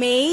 me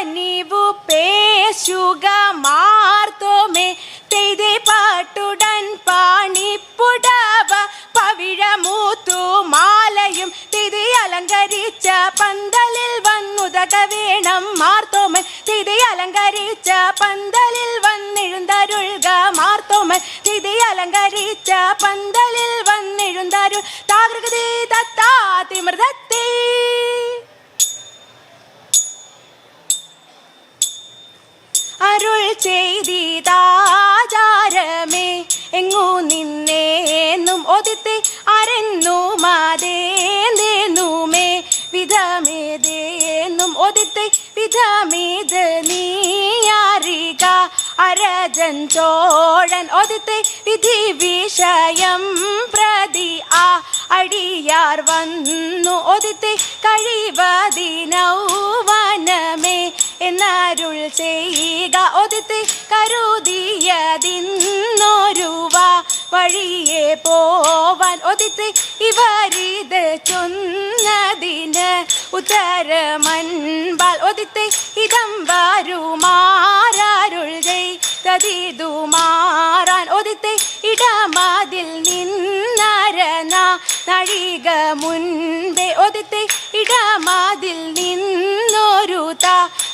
കനിവു പേശുക മാർത്തോമേ തെയ്തേ പാട്ടുടൻ പാണിപ്പുടവ പവിഴമൂത്തു മാലയും തിരി അലങ്കരിച്ച പന്തലിൽ വന്നുതക വേണം മാർത്തോമൻ. തിരി അലങ്കരിച്ച പന്തലിൽ വന്നെഴുന്തരുൾക മാർത്തോമൻ. തിരി അലങ്കരിച്ച പന്തലിൽ വന്നെഴുന്തരുൾ താകൃതി തത്താ തിമൃതത്തേ. ചെയ്തിതാചാരമേ. എങ്ങു നിന്നേന്നും ഒതിത്തെ അരന്നു മാതേന്നേന്നുമേ. വിധമേതേന്നും ഒതിത്തെ വിധമേത് നീയാറിക. അരജൻ ചോഴൻ ഒതിത്തെ വിധി വിഷയം പ്രതി ആ. അടിയാർ വന്നു ഒതിത്തെ കഴിവതിനൗവനമേ ചെയ്യുക. ഒതിത്ത് കരുതിയതിന്നൊരുവ വഴിയെ പോവാൻ ഒതിത്ത് ഇവരിത് ചൊന്നതിന് ഉത്തരമൻപാൽ ഒതിത്ത് ഇതം വരുമാരരുൾ ചെയ്തതിതുമാറാൻ ഒതിത്ത് ഇടമതിൽ നിന്നരന. നഴിക മുൻപേ ഒതിത്ത് നിന്നൊരു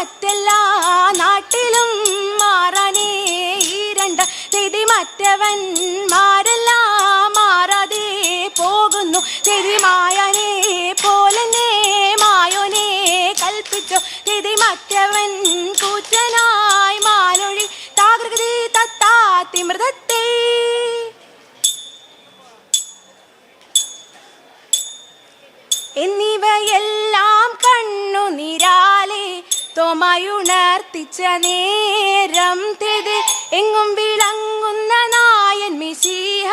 മറ്റെല്ലാ നാട്ടിലും മാറാനേ രണ്ട് തിരി മറ്റവൻ തോമയുണർത്തിച്ച നേരം തെത്. എങ്ങും വിളങ്ങുന്ന നായൻ മിശീഹ.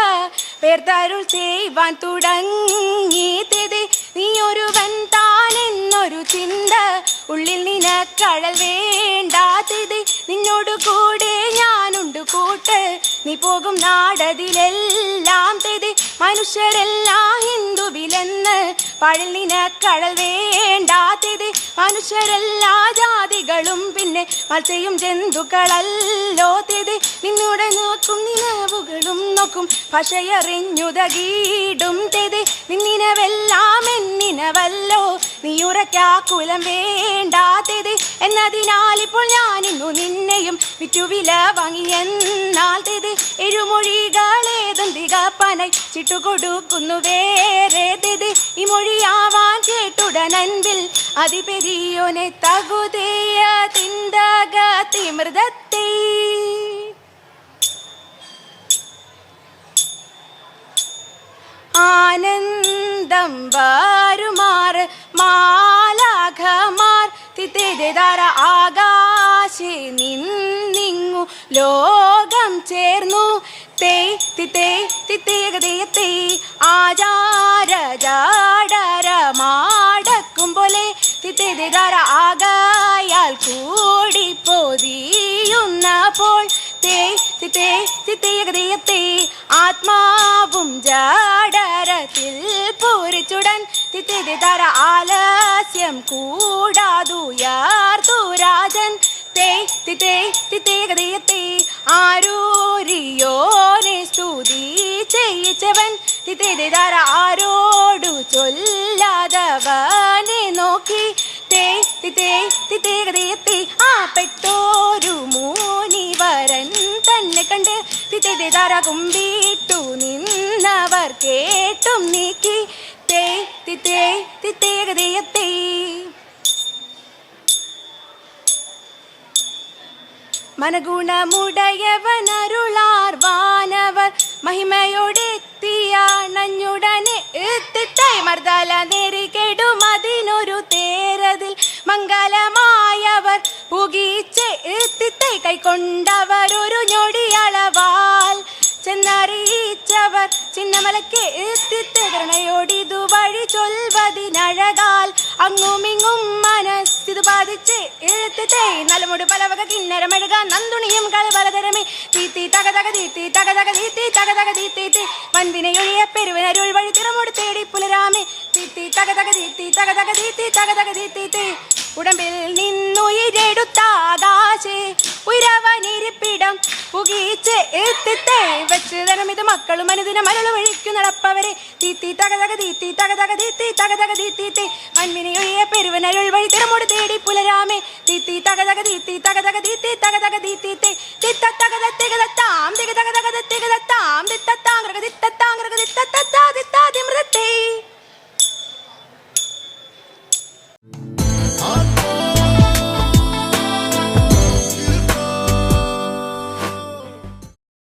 പേർത്തരുൾ ചെയ്യുവാൻ തുടങ്ങി തെത്. നീ ഒരുവൻ താനെന്നൊരു ചിന്ത. ഉള്ളിൽ നിനക്കഴൽ വേണ്ടാത്തത് നിന്നോട് കൂടെ ഞാനുണ്ട് കൂട്ട്. നീ പോകും നാടതിലെല്ലാം തെത്. മനുഷ്യരെല്ലാം ഹിന്ദുവിലെന്ന്. പഴൽ നിനക്കഴൽ വേണ്ടാത്തത് മനുഷ്യരെല്ലാ ജാതികളും പിന്നെ മത്സ്യം ജന്തുക്കളല്ലോ തിഥി നിന്നോടെ നോക്കും നിലവുകളും നോക്കും പശയറിഞ്ഞുതകീടും തിഥി നിന്നിനവെല്ലാം എന്നിനവല്ലോ നീയുറക്കാക്കുലം വേണ്ടാത്തത് എന്നതിനാൽ ഇപ്പോൾ ഞാൻ ഇന്നു നിന്നെയും വിറ്റുവില വാങ്ങി എന്നാൽ തെത്. തികപ്പന തകപ്പനായി ചിട്ടുകൊടുക്കുന്നു വേറെ ദിതി ഈ മൊഴിയാവാൻ കേട്ടുടനൻപിൽ അതിപെരിയോനെ തകുതേയ തിന്തക തിമൃതത്തെ. ആനന്ദം വാരുമാർ മാലാഘമാർ തിത്തേതാര ആകാശെ നിന്നിങ്ങു ലോകം ചേർന്നു. തേ തിത്തേ തിത്തേകതയത്തേ ആചാര പൊതിയുന്നപ്പോൾ തേ തിത്തേ തിത്തേകതയത്തേ ആത്മാവും ജാടരത്തിൽ പൂരിച്ചുടൻ. തിത്തേതാര ആലസ്യം കൂടാതുയാർത്തു രാജൻ തേ തിത്തേ തിത്തേകതയത്തെ ആരൂരിയോനെ സ്തുതി ചെയ്യിച്ചവൻ. തിത്തേതാര ആരോടു ചൊല്ലാതവനെ നോക്കി. തേ തിത്തേ തിത്തേകതയത്തേ കണ്ട് തിത്തേതാര കുമ്പിട്ടു നിന്നവർ കേട്ടും നീക്കി. തേ തിത്തേ തിത്തേകതയത്തേ മനഗുണമുടയവനരുളാർ വാനവർ മഹിമയോടെത്തിയാണഞ്ഞുടനെ. എത്തിത്തൈ മർദ്ദല അതിനൊരു തേരതിൽ. മംഗലമായവർ പുകീച്ച് എത്തിത്തൈ കൈക്കൊണ്ടവർ ചിന്നമലക്ക് എത്തിത്തകരണയോടിതു വഴി ചൊൽവതിനഴകാൽ. അങ്ങുമിങ്ങും മനസ്സിതു ബാധിച്ച് എത്തിത്തേ നലമുട് പലവക കിന്നരമഴുക നന്ദുണിയും കളപലതരമേ തീത്തി തകതക തീത്തി തകതക തീത്തി തകതക തീത്തി തീ. പെരുവനരുൾ വഴി തിറമോട് തേടി പുലരാമേ. തീത്തി തീത്തി തകതക തീത്തി തകതക തീത്തി തീ. ഉടമ്പിൽ നിന്നുയിരെടുത്താകാശേ ഉയരവനിരിപ്പിടം പുകീച്ച് എത്തിത്തേ വെച്ച് തരം ഇത് മക്കളും അനുദിന മരളും ഒഴിക്കു നടപ്പവരെ. തീത്തി തകതക തീത്തി തകതക തീത്തി തകതക തീത്തീത്തെ മൺവിനയൊഴിയ പെരുവനരുൾ വഴി തിരമോട് തേടി പുലരാമേ. തീത്തി തകതക തീത്തി തകതക തീത്തി തകതക തീത്തീത്തെ തിത്ത തകത തികതത്താം തിക തകതക